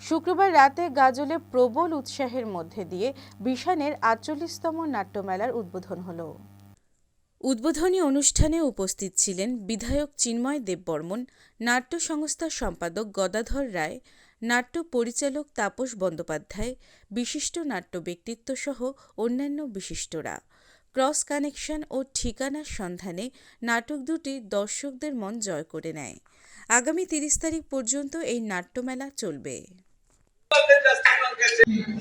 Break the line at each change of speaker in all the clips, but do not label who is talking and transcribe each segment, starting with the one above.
শুক্রবার রাতে গাজলে প্রবল উৎসাহের মধ্যে দিয়ে বিশানের আটচল্লিশতম নাট্যমেলার উদ্বোধন হলো। উদ্বোধনী অনুষ্ঠানে উপস্থিত ছিলেন বিধায়ক চিন্ময় দেববর্মন, নাট্য সংস্থার সম্পাদক গদাধর রায়, নাট্য পরিচালক তাপস বন্দ্যোপাধ্যায়, বিশিষ্ট নাট্য ব্যক্তিত্ব সহ অন্যান্য বিশিষ্টরা। ক্রস কানেকশন ও ঠিকানার সন্ধানে নাটক দুটি দর্শকদের মন জয় করে নেয়। আগামী তিরিশ তারিখ পর্যন্ত এই নাট্যমেলা চলবে।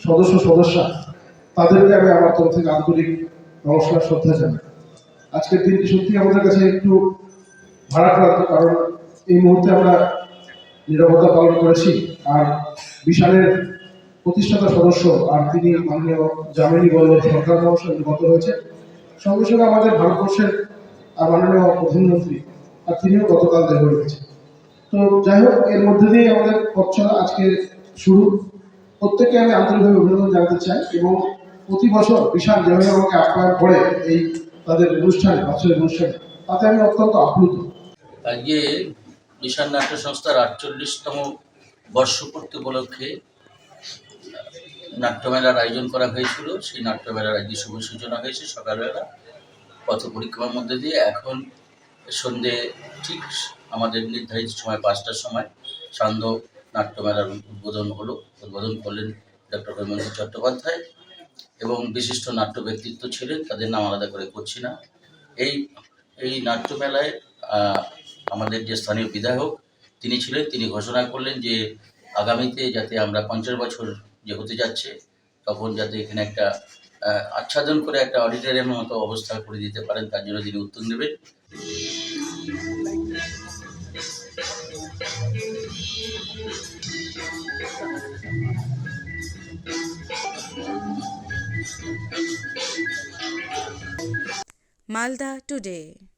সদস্য, সদস্যা, তাদেরকে আমি আমার তরফ থেকে আন্তরিক নমস্কার, শ্রদ্ধা জানাই। আজকের দিনটি সত্যি আমাদের কাছে একটু কারণ এই মুহূর্তে আমরা নিরাপত্তা পালন করেছি, আর বিশালের প্রতিষ্ঠাতা সদস্য, আর তিনি মাননীয় জামিনী বল্ল সরকার মহাশয় গত হয়েছে। সঙ্গে সঙ্গে আমাদের ভারতবর্ষের, আর মাননীয় প্রধানমন্ত্রী, আর তিনিও গতকাল দেহ রেখেছেন। তো যাই হোক, এর মধ্যে দিয়ে আমাদের পথ আজকে শুরু। প্রত্যেককে আমি আন্তরিকভাবে অভিনন্দন জানাতে চাই এবং প্রতি বছর বিশাল যেভাবে আমাকে আপ্যায়ন করে এই তাদের অনুষ্ঠানে, বাৎসরিক অনুষ্ঠানে, তাতে আমি অত্যন্ত আপ্লুত।
আজকে বিশাল নাট্য সংস্থার আটচল্লিশতম বর্ষপূর্তি উপলক্ষে নাট্যমেলার আয়োজন করা হয়েছিল। সেই নাট্যমেলার আজকে শুভ সূচনা হয়েছে সকালবেলা। পথ পরিক্রমার মধ্যে দিয়ে এখন সন্ধে ঠিক আমাদের নির্ধারিত সময় পাঁচটার সময়। সান্ধ্য নাট্যমেলার উদ্বোধন হলো। উদ্বোধন করলেন ডক্টর হৈমন্ত চট্টোপাধ্যায় এবং বিশিষ্ট নাট্য ব্যক্তিত্ব ছিলেন, তাদের নাম আলাদা করে করছি না। এই এই নাট্যমেলায় আমাদের যে স্থানীয় বিধায়ক তিনি ছিলেন, তিনি ঘোষণা করলেন যে আগামীতে যাতে আমরা পঞ্চাশ বছর যে হতে যাচ্ছে, তখন যাতে এখানে একটা আচ্ছাদন করে একটা অডিটোরিয়ামের মতো অবস্থা করে দিতে পারেন, তার জন্য তিনি উদ্যোগ নেবেন
Malda today.